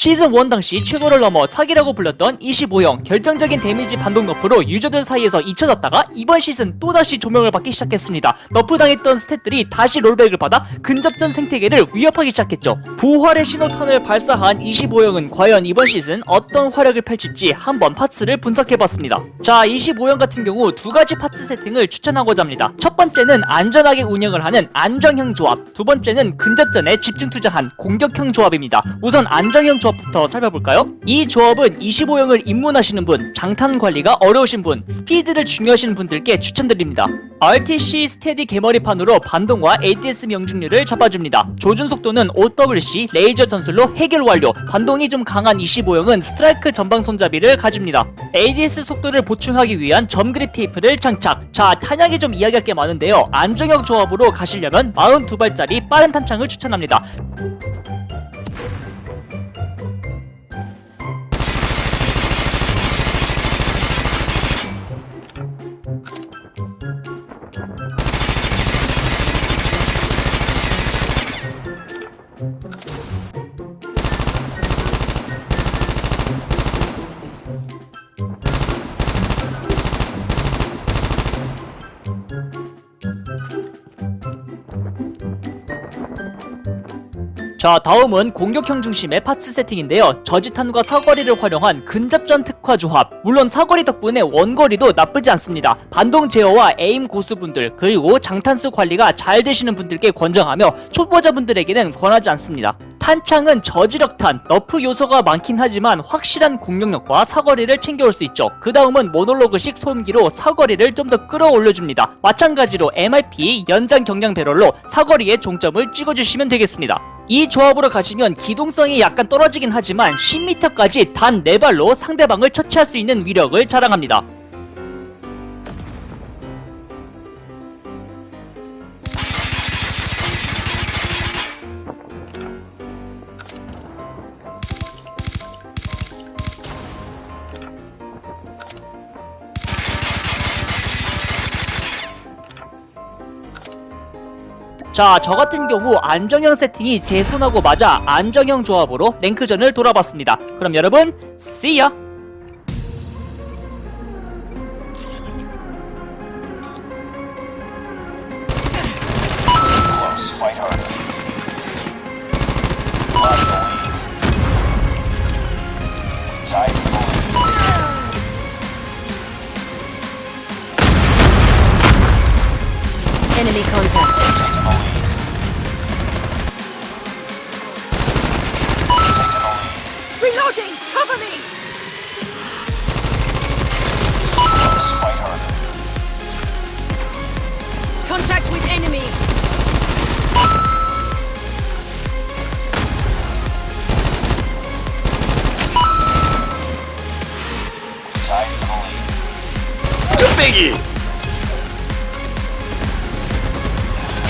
시즌 1 당시 최고를 넘어 사기라고 불렸던 25형 결정적인 데미지 반동 너프로 유저들 사이에서 잊혀졌다가 이번 시즌 또다시 조명을 받기 시작했습니다. 너프 당했던 스탯들이 다시 롤백을 받아 근접전 생태계를 위협하기 시작했죠. 부활의 신호탄을 발사한 25형은 과연 이번 시즌 어떤 활약을 펼칠지 한번 파츠를 분석해봤습니다. 자, 25형 같은 경우 두 가지 파츠 세팅을 추천하고자 합니다. 첫 번째는 안전하게 운영을 하는 안정형 조합, 두 번째는 근접전에 집중 투자한 공격형 조합입니다. 우선 안정형 조합 부터 살펴볼까요? 이 조합은 25형을 입문하시는 분, 장탄 관리가 어려우신 분, 스피드를 중요하시는 분들께 추천드립니다. RTC 스테디 개머리판으로 반동과 ADS 명중률을 잡아줍니다. 조준 속도는 OWC 레이저 전술로 해결 완료. 반동이 좀 강한 25형은 스트라이크 전방 손잡이를 가집니다. ADS 속도를 보충하기 위한 점그립 테이프를 장착. 자, 탄약이 좀 이야기할 게 많은데요. 안정형 조합으로 가시려면 42발짜리 빠른 탄창을 추천합니다. 자 다음은 공격형 중심의 파츠 세팅인데요 저지탄과 사거리를 활용한 근접전 특화 조합 물론 사거리 덕분에 원거리도 나쁘지 않습니다 반동 제어와 에임 고수분들 그리고 장탄수 관리가 잘 되시는 분들께 권장하며 초보자분들에게는 권하지 않습니다 탄창은 저지력탄, 너프 요소가 많긴 하지만 확실한 공격력과 사거리를 챙겨올 수 있죠. 그 다음은 모놀로그식 소음기로 사거리를 좀 더 끌어올려줍니다. 마찬가지로 MRP 연장 경량 배럴로 사거리에 종점을 찍어주시면 되겠습니다. 이 조합으로 가시면 기동성이 약간 떨어지긴 하지만 10m까지 단 4발로 상대방을 처치할 수 있는 위력을 자랑합니다. 자, 저 같은 경우 안정형 세팅이 제 손하고 맞아 안정형 조합으로 랭크전을 돌아봤습니다. 그럼 여러분, see ya! Close, fight lead.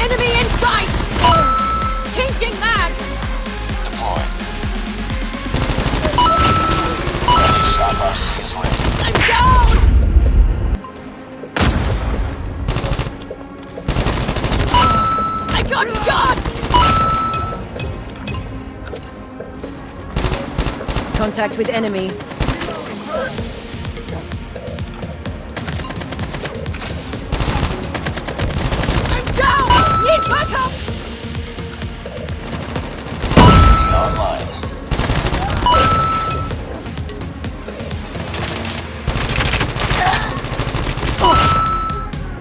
Enemy in sight! Changing mag! Deploy. Ready, shot RC is ready. I'm down! I got shot! Contact with enemy.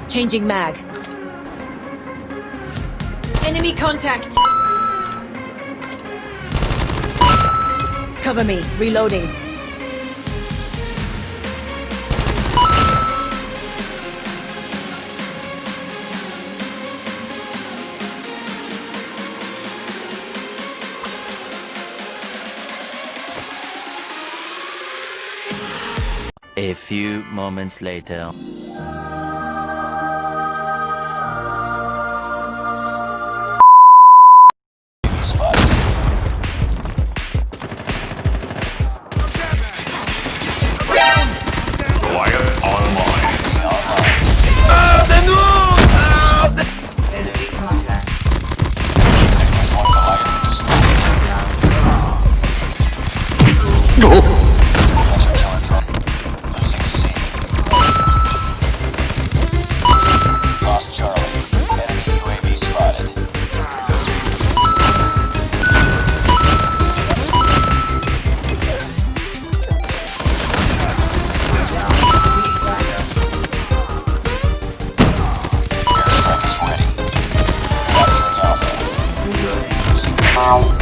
Changing mag. Enemy contact. Cover me. Reloading. A few moments later. Bye.